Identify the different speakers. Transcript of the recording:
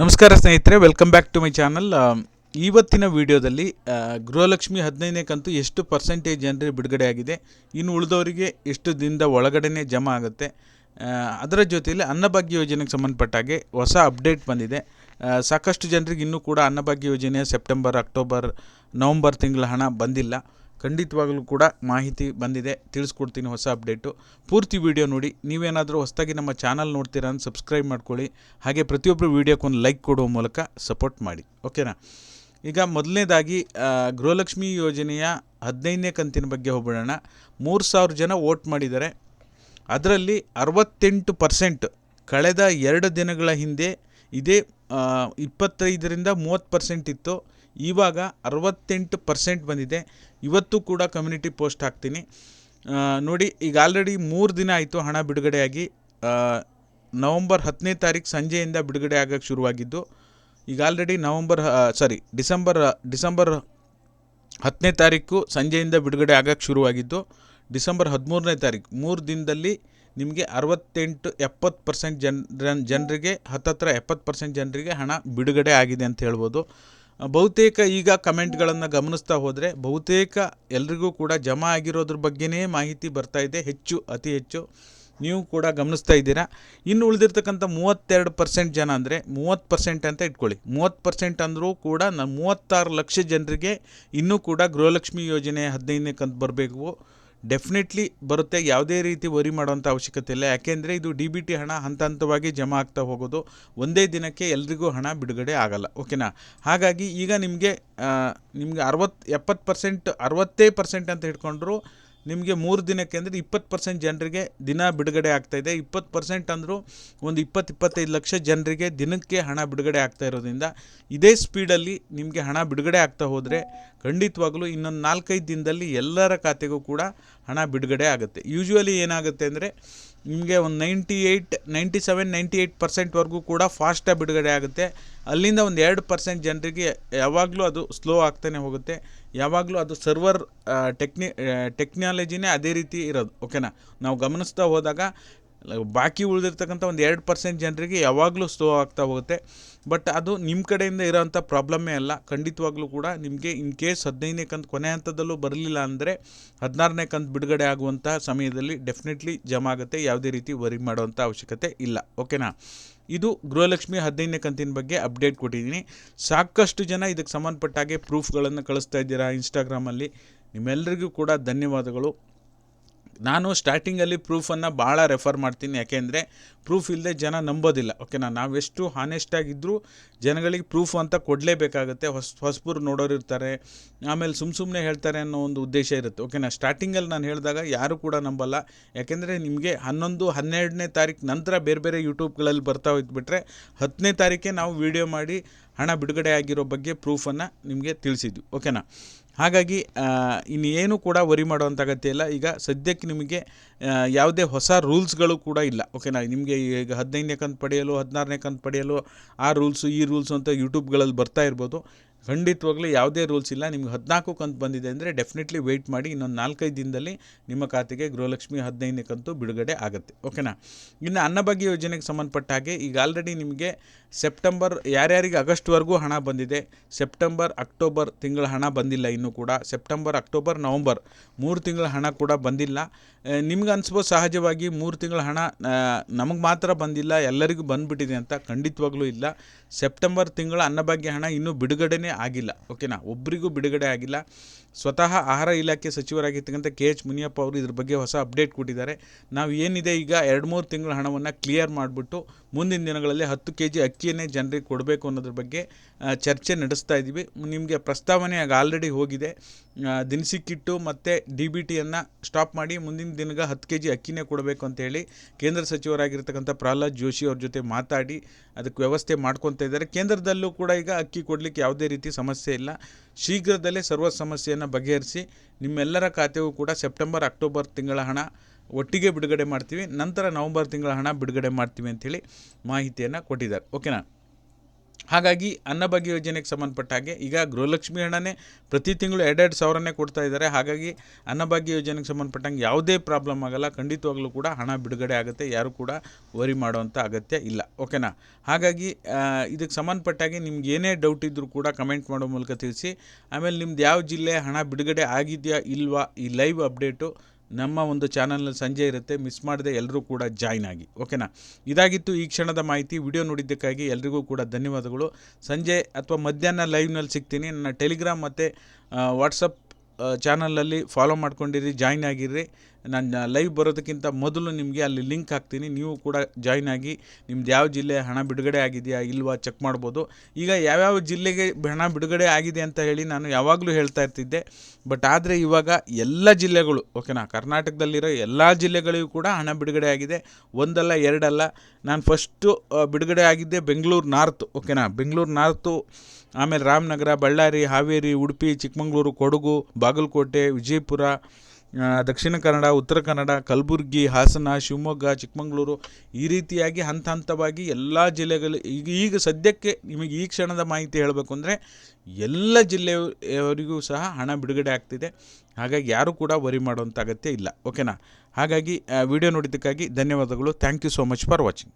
Speaker 1: ನಮಸ್ಕಾರ ಸ್ನೇಹಿತರೆ welcome back to my channel ಇವತ್ತಿನ ವಿಡಿಯೋದಲ್ಲಿ ಗೃಹಲಕ್ಷ್ಮಿ ಹದಿನೈದನೇ ಕಂತು ಎಷ್ಟು ಪರ್ಸೆಂಟೇಜ್ ಜನರಿಗೆ ಬಿಡುಗಡೆ ಆಗಿದೆ, ಇನ್ನು ಉಳಿದವರಿಗೆ ಎಷ್ಟು ದಿನದ ಒಳಗಡೆನೆ ಜಮಾ ಆಗುತ್ತೆ ಅದರ ಜೊತೆಯಲ್ಲಿ ಅನ್ನಭಾಗ್ಯ ಯೋಜನೆಗೆ ಸಂಬಂಧಪಟ್ಟ ಹಾಗೆ ಹೊಸ ಅಪ್ಡೇಟ್ ಬಂದಿದೆ. ಸಾಕಷ್ಟು ಜನರಿಗೆ ಇನ್ನೂ ಕೂಡ ಅನ್ನಭಾಗ್ಯ ಯೋಜನೆಯ ಸೆಪ್ಟೆಂಬರ್, ಅಕ್ಟೋಬರ್, ನವಂಬರ್ ತಿಂಗಳ ಹಣ ಬಂದಿಲ್ಲ. ಖಂಡಿತವಾಗಲೂ ಕೂಡ ಮಾಹಿತಿ ಬಂದಿದೆ. ತಿಳಿಸ್ಕೊಡ್ತೀನಿ ಹೊಸ ಅಪ್ಡೇಟು. ಪೂರ್ತಿ ವಿಡಿಯೋ ನೋಡಿ. ನೀವೇನಾದರೂ ಹೊಸದಾಗಿ ನಮ್ಮ ಚಾನಲ್ ನೋಡ್ತೀರಾ ಅಂತ ಸಬ್ಸ್ಕ್ರೈಬ್ ಮಾಡ್ಕೊಳ್ಳಿ. ಹಾಗೆ ಪ್ರತಿಯೊಬ್ಬರು ವೀಡಿಯೋಕ್ಕೊಂದು ಲೈಕ್ ಕೊಡುವ ಮೂಲಕ ಸಪೋರ್ಟ್ ಮಾಡಿ. ಓಕೆನಾ? ಈಗ ಮೊದಲನೇದಾಗಿ ಗೃಹಲಕ್ಷ್ಮಿ ಯೋಜನೆಯ ಹದಿನೈದನೇ ಕಂತಿನ ಬಗ್ಗೆ ಹೋಗ್ಬಿಡೋಣ. ಮೂರು ಸಾವಿರ ಜನ ವೋಟ್ ಮಾಡಿದ್ದಾರೆ. ಅದರಲ್ಲಿ ಅರವತ್ತೆಂಟು ಪರ್ಸೆಂಟ್ ಕಳೆದ ಎರಡು ದಿನಗಳ ಹಿಂದೆ ಇದೇ ಇಪ್ಪತ್ತೈದರಿಂದ ಮೂವತ್ತು ಪರ್ಸೆಂಟ್ ಇತ್ತು. ಇವಾಗ ಅರವತ್ತೆಂಟು ಪರ್ಸೆಂಟ್ ಬಂದಿದೆ. ಇವತ್ತು ಕೂಡ ಕಮ್ಯುನಿಟಿ ಪೋಸ್ಟ್ ಹಾಕ್ತೀನಿ. ನೋಡಿ, ಈಗ ಆಲ್ರೆಡಿ ಮೂರು ದಿನ ಆಯಿತು ಹಣ ಬಿಡುಗಡೆಯಾಗಿ. ನವಂಬರ್ ಹತ್ತನೇ ತಾರೀಕು ಸಂಜೆಯಿಂದ ಬಿಡುಗಡೆ ಆಗೋಕ್ಕೆ ಶುರುವಾಗಿದ್ದು, ಈಗ already November sorry December December ಹತ್ತನೇ ತಾರೀಕು ಸಂಜೆಯಿಂದ ಬಿಡುಗಡೆ ಆಗೋಕ್ಕೆ ಶುರುವಾಗಿದ್ದು, ಡಿಸೆಂಬರ್ ಹದಿಮೂರನೇ ತಾರೀಕು ಮೂರು ದಿನದಲ್ಲಿ ನಿಮಗೆ ಅರವತ್ತೆಂಟು, ಎಪ್ಪತ್ತು ಪರ್ಸೆಂಟ್ ಜನ, ಜನರಿಗೆ, ಹತ್ತತ್ರ ಎಪ್ಪತ್ತು ಪರ್ಸೆಂಟ್ ಜನರಿಗೆ ಹಣ ಬಿಡುಗಡೆ ಆಗಿದೆ ಅಂತ ಹೇಳ್ಬೋದು. ಬಹುತೇಕ ಈಗ ಕಮೆಂಟ್ಗಳನ್ನು ಗಮನಿಸ್ತಾ ಹೋದರೆ ಬಹುತೇಕ ಎಲ್ರಿಗೂ ಕೂಡ ಜಮಾ ಆಗಿರೋದ್ರ ಬಗ್ಗೆನೇ ಮಾಹಿತಿ ಬರ್ತಾ ಇದೆ. ಹೆಚ್ಚು, ಅತಿ ಹೆಚ್ಚು ನೀವು ಕೂಡ ಗಮನಿಸ್ತಾ ಇದ್ದೀರಾ. ಇನ್ನು ಉಳಿದಿರ್ತಕ್ಕಂಥ ಮೂವತ್ತೆರಡು ಪರ್ಸೆಂಟ್ ಜನ ಅಂದರೆ ಮೂವತ್ತು ಪರ್ಸೆಂಟ್ ಅಂತ ಇಟ್ಕೊಳ್ಳಿ. ಮೂವತ್ತು ಪರ್ಸೆಂಟ್ ಅಂದರೂ ಕೂಡ ನ ಮೂವತ್ತಾರು ಲಕ್ಷ ಜನರಿಗೆ ಇನ್ನೂ ಕೂಡ ಗೃಹಲಕ್ಷ್ಮಿ ಯೋಜನೆ ಹದಿನೈದನೇ ಕಂತು ಬರಬೇಕು. ಡೆಫಿನೆಟ್ಲಿ ಬರುತ್ತೆ ಯಾವುದೇ ರೀತಿ ವರಿ ಮಾಡುವಂಥ ಅವಶ್ಯಕತೆ ಇಲ್ಲ. ಯಾಕೆಂದರೆ ಇದು ಡಿ ಬಿ ಟಿ ಹಣ ಹಂತ ಹಂತವಾಗಿ ಜಮಾ ಆಗ್ತಾ ಹೋಗೋದು ಒಂದೇ ದಿನಕ್ಕೆ ಎಲ್ರಿಗೂ ಹಣ ಬಿಡುಗಡೆ ಆಗಲ್ಲ. ಓಕೆನಾ? ಹಾಗಾಗಿ ಈಗ ನಿಮಗೆ ನಿಮಗೆ ಅರವತ್ತು ಎಪ್ಪತ್ತು ಪರ್ಸೆಂಟ್ ಅರವತ್ತೇ ಪರ್ಸೆಂಟ್ ಅಂತ ಹಿಡ್ಕೊಂಡ್ರು ನಿಮಗೆ ಮೂರು ದಿನಕ್ಕೆ ಅಂದರೆ ಇಪ್ಪತ್ತು ಪರ್ಸೆಂಟ್ ಜನರಿಗೆ ದಿನ ಬಿಡುಗಡೆ ಆಗ್ತಾಯಿದೆ ಇಪ್ಪತ್ತು ಪರ್ಸೆಂಟ್ ಅಂದರೂ ಒಂದು ಇಪ್ಪತ್ತು, ಇಪ್ಪತ್ತೈದು ಲಕ್ಷ ಜನರಿಗೆ ದಿನಕ್ಕೆ ಹಣ ಬಿಡುಗಡೆ ಆಗ್ತಾ ಇರೋದ್ರಿಂದ ಇದೇ ಸ್ಪೀಡಲ್ಲಿ ನಿಮಗೆ ಹಣ ಬಿಡುಗಡೆ ಆಗ್ತಾ ಹೋದರೆ ಖಂಡಿತವಾಗ್ಲೂ ಇನ್ನೊಂದು ನಾಲ್ಕೈದು ದಿನದಲ್ಲಿ ಎಲ್ಲರ ಖಾತೆಗೂ ಕೂಡ ಹಣ ಬಿಡುಗಡೆ ಆಗುತ್ತೆ. ಯೂಶ್ವಲಿ ಏನಾಗುತ್ತೆ ಅಂದರೆ ನಿಮಗೆ ಒಂದು ninety eight ninety seven ninety eight ಪರ್ಸೆಂಟ್ವರೆಗೂ ಕೂಡ ಫಾಸ್ಟಾಗಿ ಬಿಡುಗಡೆ ಆಗುತ್ತೆ. ಅಲ್ಲಿಂದ ಒಂದು ಎರಡು ಪರ್ಸೆಂಟ್ ಜನರಿಗೆ ಯಾವಾಗಲೂ ಅದು ಸ್ಲೋ ಆಗ್ತಾನೆ ಹೋಗುತ್ತೆ. ಯಾವಾಗಲೂ ಅದು ಸರ್ವರ್ ಟೆಕ್ನಿ ಟೆಕ್ನಾಲಜಿನೇ ಅದೇ ರೀತಿ ಇರೋದು. ಓಕೆನಾ ನಾವು ಗಮನಿಸ್ತಾ ಹೋದಾಗ ಬಾಕಿ ಉಳಿದಿರ್ತಕ್ಕಂಥ ಒಂದು ಎರಡು ಪರ್ಸೆಂಟ್ ಜನರಿಗೆ ಯಾವಾಗಲೂ ಸ್ಲೋ ಆಗ್ತಾ ಹೋಗುತ್ತೆ. ಬಟ್ ಅದು ನಿಮ್ಮ ಕಡೆಯಿಂದ ಇರೋವಂಥ ಪ್ರಾಬ್ಲಮ್ಮೇ ಅಲ್ಲ. ಖಂಡಿತವಾಗ್ಲೂ ಕೂಡ ನಿಮಗೆ ಇನ್ ಕೇಸ್ ಹದಿನೈದನೇ ಕಂತು, ಕೊನೆ ಹಂತದಲ್ಲೂ ಬರಲಿಲ್ಲ ಅಂದರೆ ಹದಿನಾರನೇ ಕಂತು ಬಿಡುಗಡೆ ಆಗುವಂಥ ಸಮಯದಲ್ಲಿ ಡೆಫಿನೆಟ್ಲಿ ಜಮಾ ಆಗುತ್ತೆ. ಯಾವುದೇ ರೀತಿ ವರಿ ಮಾಡುವಂಥ ಅವಶ್ಯಕತೆ ಇಲ್ಲ. ಓಕೆನಾ ಇದು ಗೃಹಲಕ್ಷ್ಮಿ ಹದಿನೈದನೇ ಕಂತಿನ ಬಗ್ಗೆ ಅಪ್ಡೇಟ್ ಕೊಟ್ಟಿದ್ದೀನಿ. ಸಾಕಷ್ಟು ಜನ ಇದಕ್ಕೆ ಸಂಬಂಧಪಟ್ಟ ಹಾಗೆ ಪ್ರೂಫ್ಗಳನ್ನು ಕಳಿಸ್ತಾ ಇದ್ದೀರಾ ಇನ್ಸ್ಟಾಗ್ರಾಮಲ್ಲಿ ನಿಮ್ಮೆಲ್ಲರಿಗೂ ಕೂಡ ಧನ್ಯವಾದಗಳು. ನಾನು ಸ್ಟಾರ್ಟಿಂಗಲ್ಲಿ ಪ್ರೂಫನ್ನು ಭಾಳ ರೆಫರ್ ಮಾಡ್ತೀನಿ. ಯಾಕೆಂದರೆ ಪ್ರೂಫ್ ಇಲ್ಲದೆ ಜನ ನಂಬೋದಿಲ್ಲ. ಓಕೆನಾ ನಾವೆಷ್ಟು ಹಾನೆಸ್ಟಾಗಿದ್ದರೂ ಜನಗಳಿಗೆ ಪ್ರೂಫ್ ಅಂತ ಕೊಡಲೇಬೇಕಾಗುತ್ತೆ. ಹೊಸ, ಹೊಸಬರು ನೋಡೋರು ಇರ್ತಾರೆ. ಆಮೇಲೆ ಸುಮ್ಮ ಸುಮ್ಮನೆ ಹೇಳ್ತಾರೆ ಅನ್ನೋ ಒಂದು ಉದ್ದೇಶ ಇರುತ್ತೆ. ಓಕೆನಾ ಸ್ಟಾರ್ಟಿಂಗಲ್ಲಿ ನಾನು ಹೇಳಿದಾಗ ಯಾರು ಕೂಡ ನಂಬಲ್ಲ. ಯಾಕೆಂದರೆ ನಿಮಗೆ ಹನ್ನೊಂದು, ಹನ್ನೆರಡನೇ ತಾರೀಕು ನಂತರ ಬೇರೆ ಬೇರೆ ಯೂಟ್ಯೂಬ್ಗಳಲ್ಲಿ ಬರ್ತಾ ಹೋಗ್ಬಿಟ್ರೆ ಹತ್ತನೇ ತಾರೀಕೆ ನಾವು ವೀಡಿಯೋ ಮಾಡಿ ಹಣ ಬಿಡುಗಡೆ ಆಗಿರೋ ಬಗ್ಗೆ ಪ್ರೂಫನ್ನು ನಿಮಗೆ ತಿಳಿಸಿದ್ವಿ ಓಕೆನಾ ಹಾಗಾಗಿ ಇನ್ನೇನು ಕೂಡ ವರಿ ಮಾಡುವಂಥ ಅಗತ್ಯ ಇಲ್ಲ. ಈಗ ಸದ್ಯಕ್ಕೆ ನಿಮಗೆ ಯಾವುದೇ ಹೊಸ ರೂಲ್ಸ್ಗಳು ಕೂಡ ಇಲ್ಲ. ಓಕೆನಾ ನಿಮಗೆ ಈಗ ಹದಿನೈದನೇ ಕಂತು ಪಡೆಯಲು, ಹದಿನಾರನೇ ಕಂತು ಪಡೆಯಲು ಆ ರೂಲ್ಸು ಈ ರೂಲ್ಸು ಅಂತ ಯೂಟ್ಯೂಬ್ಗಳಲ್ಲಿ ಬರ್ತಾ ಇರ್ಬೋದು. ಖಂಡಿತವಾಗ್ಲೂ ಯಾವುದೇ ರೂಲ್ಸ್ ಇಲ್ಲ. ನಿಮ್ಗೆ ಹದಿನಾಲ್ಕು ಕಂತು ಬಂದಿದೆ ಅಂದರೆ ಡೆಫಿನೆಟ್ಲಿ ವೆಯ್ಟ್ ಮಾಡಿ ಇನ್ನೊಂದು ನಾಲ್ಕೈದು ದಿನದಲ್ಲಿ ನಿಮ್ಮ ಖಾತೆಗೆ ಗೃಹಲಕ್ಷ್ಮಿ ಹದಿನೈದನೇ ಕಂತು ಬಿಡುಗಡೆ ಆಗುತ್ತೆ. ಓಕೆನಾ ಇನ್ನು ಅನ್ನಭಾಗ್ಯ ಯೋಜನೆಗೆ ಸಂಬಂಧಪಟ್ಟ ಹಾಗೆ ಈಗ ಆಲ್ರೆಡಿ ನಿಮಗೆ ಸೆಪ್ಟೆಂಬರ್ ಯಾರ್ಯಾರಿಗೆ ಆಗಸ್ಟ್ವರೆಗೂ ಹಣ ಬಂದಿದೆ ಸೆಪ್ಟೆಂಬರ್ ಅಕ್ಟೋಬರ್ ತಿಂಗಳ ಹಣ ಬಂದಿಲ್ಲ ಇನ್ನೂ ಕೂಡ. ಸೆಪ್ಟೆಂಬರ್ ಅಕ್ಟೋಬರ್ ನವಂಬರ್ ಮೂರು ತಿಂಗಳ ಹಣ ಕೂಡ ಬಂದಿಲ್ಲ. ನಿಮ್ಗೆ ಅನಿಸ್ಬೋದು ಸಹಜವಾಗಿ ಮೂರು ತಿಂಗಳ ಹಣ ನಮಗೆ ಮಾತ್ರ ಬಂದಿಲ್ಲ, ಎಲ್ಲರಿಗೂ ಬಂದುಬಿಟ್ಟಿದೆ ಅಂತ ಖಂಡಿತವಾಗ್ಲೂ ಇಲ್ಲ. ಸೆಪ್ಟೆಂಬರ್ ತಿಂಗಳ ಅನ್ನಭಾಗ್ಯ ಹಣ ಇನ್ನೂ ಬಿಡುಗಡೆನೇ ಆಗಿಲ್ಲ. ಓಕೆನಾ ಒಬ್ಬರಿಗೂ ಬಿಡುಗಡೆ ಆಗಿಲ್ಲ. ಸ್ವತಃ ಆಹಾರ ಇಲಾಖೆ ಸಚಿವರಾಗಿರ್ತಕ್ಕಂಥ ಕೆ ಎಚ್ ಮುನಿಯಪ್ಪ ಅವರು ಇದ್ರ ಬಗ್ಗೆ ಹೊಸ ಅಪ್ಡೇಟ್ ಕೊಟ್ಟಿದ್ದಾರೆ. ನಾವು ಏನಿದೆ ಈಗ ಎರಡು ಮೂರು ತಿಂಗಳ ಹಣವನ್ನು ಕ್ಲಿಯರ್ ಮಾಡಿಬಿಟ್ಟು ಮುಂದಿನ ದಿನಗಳಲ್ಲಿ ಹತ್ತು ಕೆ ಜಿ ಅಕ್ಕಿಯನ್ನೇ ಜನರಿಗೆ ಕೊಡಬೇಕು ಅನ್ನೋದ್ರ ಬಗ್ಗೆ ಚರ್ಚೆ ನಡೆಸ್ತಾ ಇದ್ದೀವಿ ನಿಮಗೆ ಪ್ರಸ್ತಾವನೆ ಆಗ ಆಲ್ರೆಡಿ ಹೋಗಿದೆ. ದಿನಸಿ ಕಿಟ್ಟು ಮತ್ತು ಡಿ ಬಿ ಟಿಯನ್ನು ಸ್ಟಾಪ್ ಮಾಡಿ ಮುಂದಿನ ದಿನಗ ಹತ್ತು ಕೆ ಜಿ ಅಕ್ಕಿನೇ ಕೊಡಬೇಕು ಅಂತೇಳಿ ಕೇಂದ್ರ ಸಚಿವರಾಗಿರ್ತಕ್ಕಂಥ ಪ್ರಹ್ಲಾದ್ ಜೋಶಿ ಅವ್ರ ಜೊತೆ ಮಾತಾಡಿ ಅದಕ್ಕೆ ವ್ಯವಸ್ಥೆ ಮಾಡ್ಕೊತಾ ಇದ್ದಾರೆ. ಕೇಂದ್ರದಲ್ಲೂ ಕೂಡ ಈಗ ಅಕ್ಕಿ ಕೊಡಲಿಕ್ಕೆ ಯಾವುದೇ ಸಮಸ್ಯೆ ಇಲ್ಲ. ಶೀಘ್ರದಲ್ಲೇ ಸರ್ವ ಸಮಸ್ಯೆಯನ್ನು ಬಗೆಹರಿಸಿ ನಿಮ್ಮೆಲ್ಲರ ಖಾತೆಗೂ ಕೂಡ ಸೆಪ್ಟೆಂಬರ್, ಅಕ್ಟೋಬರ್ ತಿಂಗಳ ಹಣ ಒಟ್ಟಿಗೆ ಬಿಡುಗಡೆ ಮಾಡ್ತೀವಿ. ನಂತರ ನವಂಬರ್ ತಿಂಗಳ ಹಣ ಬಿಡುಗಡೆ ಮಾಡ್ತೀವಿ ಅಂಥೇಳಿ ಮಾಹಿತಿಯನ್ನು ಕೊಟ್ಟಿದ್ದಾರೆ. ಓಕೆನಾ? ಹಾಗಾಗಿ ಅನ್ನಭಾಗ್ಯ ಯೋಜನೆಗೆ ಸಂಬಂಧಪಟ್ಟ ಹಾಗೆ ಈಗ ಗೃಹಲಕ್ಷ್ಮಿ ಹಣನೇ ಪ್ರತಿ ತಿಂಗಳು ಎರಡೆರಡು ಸಾವಿರನೇ ಕೊಡ್ತಾ ಇದ್ದಾರೆ. ಹಾಗಾಗಿ ಅನ್ನಭಾಗ್ಯ ಯೋಜನೆಗೆ ಸಂಬಂಧಪಟ್ಟಂಗೆ ಯಾವುದೇ ಪ್ರಾಬ್ಲಮ್ ಆಗಲ್ಲ. ಖಂಡಿತವಾಗ್ಲೂ ಕೂಡ ಹಣ ಬಿಡುಗಡೆ ಆಗುತ್ತೆ. ಯಾರು ಕೂಡ ವರಿ ಮಾಡುವಂಥ ಅಗತ್ಯ ಇಲ್ಲ. ಓಕೆನಾ ಹಾಗಾಗಿ ಇದಕ್ಕೆ ಸಂಬಂಧಪಟ್ಟಾಗೆ ನಿಮ್ಗೆ ಏನೇ ಡೌಟ್ ಇದ್ದರೂ ಕೂಡ ಕಮೆಂಟ್ ಮಾಡೋ ಮೂಲಕ ತಿಳಿಸಿ. ಆಮೇಲೆ ನಿಮ್ದು ಯಾವ ಜಿಲ್ಲೆ ಹಣ ಬಿಡುಗಡೆ ಆಗಿದೆಯಾ ಇಲ್ವಾ ಈ ಲೈವ್ ಅಪ್ಡೇಟು ನಮ್ಮ ಒಂದು ಚಾನಲ್ನಲ್ಲಿ ಸಂಜೆ ಇರುತ್ತೆ ಮಿಸ್ ಮಾಡದೆ ಎಲ್ಲರೂ ಕೂಡ ಜಾಯ್ನ್ ಆಗಿ. ಓಕೆನಾ ಇದಾಗಿತ್ತು ಈ ಕ್ಷಣದ ಮಾಹಿತಿ. ವಿಡಿಯೋ ನೋಡಿದ್ದಕ್ಕಾಗಿ ಎಲ್ರಿಗೂ ಕೂಡ ಧನ್ಯವಾದಗಳು. ಸಂಜೆ ಅಥವಾ ಮಧ್ಯಾಹ್ನ ಲೈವ್ನಲ್ಲಿ ಸಿಗ್ತೀನಿ. ನನ್ನ ಟೆಲಿಗ್ರಾಮ್ ಮತ್ತು ವಾಟ್ಸಪ್ ಚಾನಲಲ್ಲಿ ಫಾಲೋ ಮಾಡ್ಕೊಂಡಿರಿ ಜಾಯ್ನ್ ಆಗಿರ್ರಿ ನಾನು ಲೈವ್ ಬರೋದಕ್ಕಿಂತ ಮೊದಲು ನಿಮಗೆ ಅಲ್ಲಿ ಲಿಂಕ್ ಹಾಕ್ತೀನಿ. ನೀವು ಕೂಡ ಜಾಯ್ನ್ ಆಗಿ ನಿಮ್ದು ಯಾವ ಜಿಲ್ಲೆ ಹಣ ಬಿಡುಗಡೆ ಆಗಿದೆಯಾ ಇಲ್ವಾ ಚೆಕ್ ಮಾಡ್ಬೋದು. ಈಗ ಯಾವ್ಯಾವ ಜಿಲ್ಲೆಗೆ ಹಣ ಬಿಡುಗಡೆ ಆಗಿದೆ ಅಂತ ಹೇಳಿ ನಾನು ಯಾವಾಗಲೂ ಹೇಳ್ತಾ ಇರ್ತಿದ್ದೆ. ಬಟ್ ಆದರೆ ಇವಾಗ ಎಲ್ಲ ಜಿಲ್ಲೆಗಳು ಓಕೆನಾ ಕರ್ನಾಟಕದಲ್ಲಿರೋ ಎಲ್ಲ ಜಿಲ್ಲೆಗಳಿಗೂ ಕೂಡ ಹಣ ಬಿಡುಗಡೆ ಆಗಿದೆ. ಒಂದಲ್ಲ, ಎರಡಲ್ಲ. ನಾನು ಫಸ್ಟು ಬಿಡುಗಡೆ ಆಗಿದ್ದೆ ಬೆಂಗಳೂರು ನಾರ್ತ್ ಓಕೆನಾ ಬೆಂಗಳೂರು ನಾರ್ತು ಆಮೇಲೆ ರಾಮನಗರ, ಬಳ್ಳಾರಿ, ಹಾವೇರಿ, ಉಡುಪಿ, ಚಿಕ್ಕಮಗಳೂರು, ಕೊಡಗು, ಬಾಗಲಕೋಟೆ, ವಿಜಯಪುರ ದಕ್ಷಿಣ ಕನ್ನಡ, ಉತ್ತರ ಕನ್ನಡ, ಕಲಬುರಗಿ, ಹಾಸನ, ಶಿವಮೊಗ್ಗ, ಚಿಕ್ಕಮಗಳೂರು ಈ ರೀತಿಯಾಗಿ ಹಂತ ಹಂತವಾಗಿ ಎಲ್ಲ ಜಿಲ್ಲೆಗಳು ಈಗ ಈಗ ಸದ್ಯಕ್ಕೆ ನಿಮಗೆ ಈ ಕ್ಷಣದ ಮಾಹಿತಿ ಹೇಳಬೇಕು ಅಂದರೆ ಎಲ್ಲ ಜಿಲ್ಲೆಯವರಿಗೂ ಸಹ ಹಣ ಬಿಡುಗಡೆ ಆಗ್ತಿದೆ. ಹಾಗಾಗಿ ಯಾರೂ ಕೂಡ ವರಿ ಮಾಡುವಂಥ ಅಗತ್ಯ ಇಲ್ಲ. ಓಕೆನಾ ಹಾಗಾಗಿ ವಿಡಿಯೋ ನೋಡಿದ್ದಕ್ಕಾಗಿ ಧನ್ಯವಾದಗಳು. Thank you so much for watching